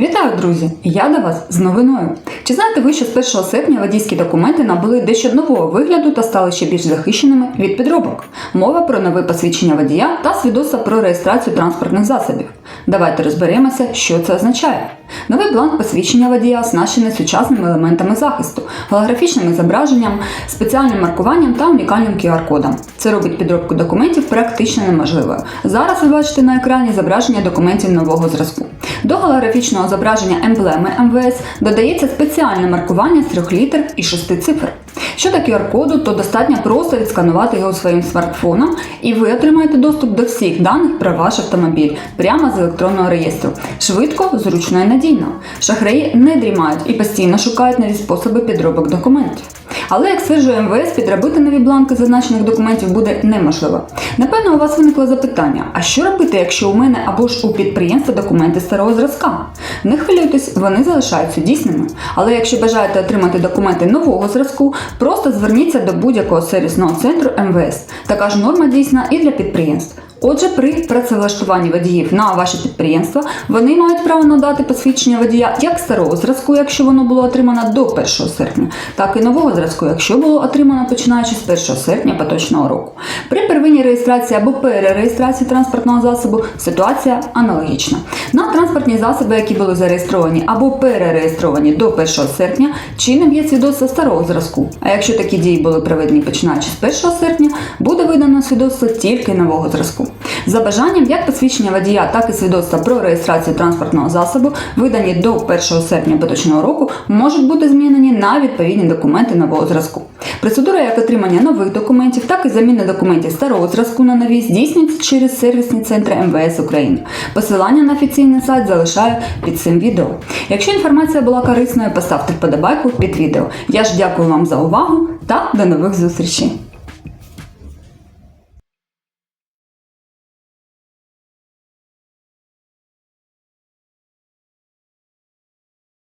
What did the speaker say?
Вітаю, друзі! Я до вас з новиною. Чи знаєте ви, що з 1 серпня водійські документи набули дещо нового вигляду та стали ще більш захищеними від підробок? Мова про нове посвідчення водія та свідоцтва про реєстрацію транспортних засобів. Давайте розберемося, що це означає. Новий бланк посвідчення водія оснащений сучасними елементами захисту, голографічним зображенням, спеціальним маркуванням та унікальним QR-кодом. Це робить підробку документів практично неможливою. Зараз ви бачите на екрані зображення документів нового зразку. До голографічного зображення емблеми МВС додається спеціальне маркування з трьох літер і шести цифр. Щодо QR-коду, то достатньо просто відсканувати його своїм смартфоном, і ви отримаєте доступ до всіх даних про ваш автомобіль прямо з електронного реєстру. Швидко, зручно і надійно. Шахраї не дрімають і постійно шукають нові способи підробок документів. Але як стверджує МВС, підробити нові бланки зазначених документів буде неможливо. Напевно, у вас виникло запитання: а що робити, якщо у мене або ж у підприємства документи старого зразка? Не хвилюйтесь, вони залишаються дійсними. Але якщо бажаєте отримати документи нового зразку, просто зверніться до будь-якого сервісного центру МВС. Така ж норма дійсна і для підприємств. Отже, при працевлаштуванні водіїв на ваше підприємство вони мають право надати посвідчення водія як старого зразку, якщо воно було отримано до 1 серпня, так і нового зразку, якщо було отримано починаючи з 1 серпня поточного року. При первинній реєстрації або перереєстрації транспортного засобу ситуація аналогічна. На транспортні засоби, які були зареєстровані або перереєстровані до 1 серпня, чинним є свідоцтво старого зразку. А якщо такі дії були проведені починаючи з 1 серпня, буде видано свідоцтво тільки нового зразку. За бажанням, як посвідчення водія, так і свідоцтва про реєстрацію транспортного засобу, видані до 1 серпня поточного року, можуть бути змінені на відповідні документи нового зразку. Процедура як отримання нових документів, так і заміни документів старого зразку на нові здійснюється через сервісні центри МВС України. Посилання на офіційний сайт залишаю під цим відео. Якщо інформація була корисною, поставте вподобайку під відео. Я ж дякую вам за увагу та до нових зустрічей!